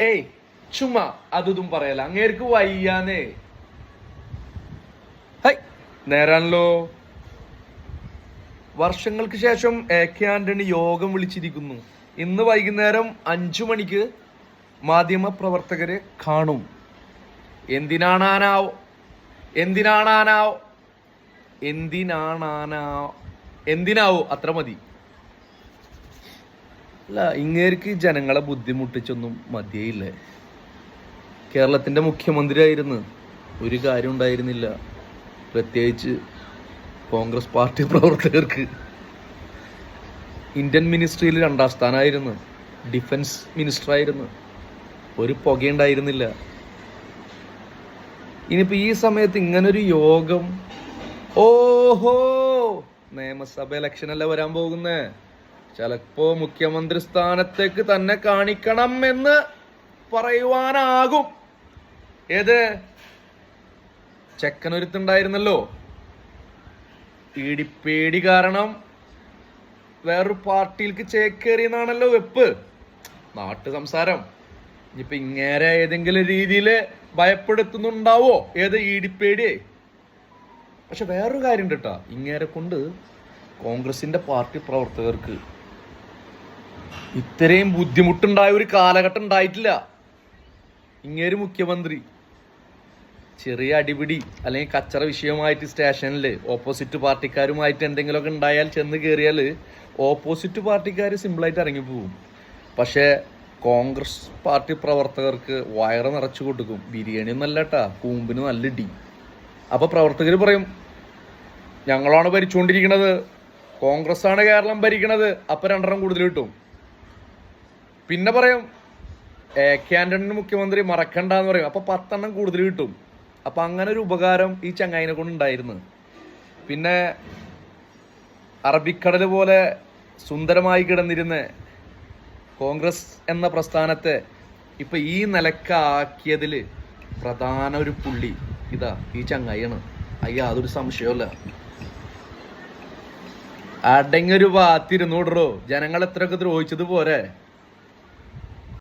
ഏയ് ചുമ അതും പറയല അങ്ങേർക്ക് വയ്യാന്നേ. ഹൈ നേരാണല്ലോ. വർഷങ്ങൾക്ക് ശേഷം എ കെ ആന്റണി യോഗം വിളിച്ചിരിക്കുന്നു. ഇന്ന് വൈകുന്നേരം അഞ്ചു മണിക്ക് മാധ്യമ പ്രവർത്തകരെ കാണും. എന്തിനാണാനാവോ? എന്തിനാണാനാവോ? എന്തിനാണാനാ എന്തിനാവോ? അത്ര മതി. അല്ല ഇങ്ങേർക്ക് ജനങ്ങളെ ബുദ്ധിമുട്ടിച്ചൊന്നും മതിയയില്ലേ. കേരളത്തിന്റെ മുഖ്യമന്ത്രിയായിരുന്നു. ഒരു കാര്യം ഉണ്ടായിരുന്നില്ല. പ്രത്യേകിച്ച് കോൺഗ്രസ് പാർട്ടി പ്രവർത്തകർക്ക്. ഇന്ത്യൻ മിനിസ്ട്രിയിൽ രണ്ടാം സ്ഥാനമായിരുന്നു. ഡിഫൻസ് മിനിസ്റ്റർ ആയിരുന്നു ഒരു പുകയുണ്ടായിരുന്നില്ല. ഇനിയിപ്പോൾ ഈ സമയത്ത് ഇങ്ങനൊരു യോഗം ഓഹോ! നിയമസഭ ഇലക്ഷൻ അല്ലേ വരാൻ പോകുന്നേ? ചിലപ്പോ മുഖ്യമന്ത്രി സ്ഥാനത്തേക്ക് തന്നെ കാണിക്കണം എന്ന് പറയുവാനാകും. ഏത്? ചെക്കനൊരുത്തുണ്ടായിരുന്നല്ലോ. പീടിപ്പേടി കാരണം വേറൊരു പാർട്ടിയിലേക്ക് ചേക്കേറിയെന്നാണല്ലോ വെപ്പ്. നാട്ടു സംസാരം. ഇനിയിപ്പൊ ഇങ്ങേരെ ഏതെങ്കിലും രീതിയിൽ ഭയപ്പെടുത്തുന്നുണ്ടാവോ? ഏത് ഈടിപ്പേടിയെ? പക്ഷെ വേറൊരു കാര്യം കേട്ടോ. ഇങ്ങേരെ കൊണ്ട് കോൺഗ്രസിന്റെ പാർട്ടി പ്രവർത്തകർക്ക് ഇത്രയും ബുദ്ധിമുട്ടുണ്ടായ ഒരു കാലഘട്ടം ഉണ്ടായിട്ടില്ല. ഇങ്ങേര് മുഖ്യമന്ത്രി. ചെറിയ അടിപിടി അല്ലെങ്കിൽ കച്ചറ വിഷയമായിട്ട് സ്റ്റേഷനിൽ ഓപ്പോസിറ്റ് പാർട്ടിക്കാരുമായിട്ട് എന്തെങ്കിലുമൊക്കെ ഉണ്ടായാൽ ചെന്ന് കയറിയാൽ ഓപ്പോസിറ്റ് പാർട്ടിക്കാർ സിമ്പിളായിട്ട് ഇറങ്ങി പോകും പക്ഷേ കോൺഗ്രസ് പാർട്ടി പ്രവർത്തകർക്ക് വയറ് നിറച്ചു കൊടുക്കും. ബിരിയാണി നല്ല കേട്ടാ കൂമ്പിന് നല്ല ഇടി. അപ്പോൾ പ്രവർത്തകർ പറയും ഞങ്ങളാണ് ഭരിച്ചുകൊണ്ടിരിക്കുന്നത് കോൺഗ്രസ് ആണ് കേരളം ഭരിക്കുന്നത് അപ്പൊ രണ്ടെണ്ണം കൂടുതൽ കിട്ടും. പിന്നെ പറയും എ കെ ആന്റണി മുഖ്യമന്ത്രി മറക്കണ്ടെന്ന് പറയും. അപ്പൊ പത്തെണ്ണം കൂടുതൽ കിട്ടും. അപ്പൊ അങ്ങനെ ഒരു ഉപകാരം ഈ ചങ്ങായിനെ കൊണ്ട് ഉണ്ടായിരുന്നു. പിന്നെ അറബിക്കടൽ പോലെ സുന്ദരമായി കിടന്നിരുന്ന കോൺഗ്രസ് എന്ന പ്രസ്ഥാനത്തെ ഇപ്പൊ ഈ നിലക്കാക്കിയതിൽ പ്രധാന ഒരു പുള്ളി ഇതാ ഈ ചങ്ങായിയാണ്. അയ്യ അതൊരു സംശയമല്ല അടങ്ങൊരു ഭാഗത്തിരുന്നൂടറോ ജനങ്ങൾ എത്രയൊക്കെ ദ്രോഹിച്ചത് പോരെ?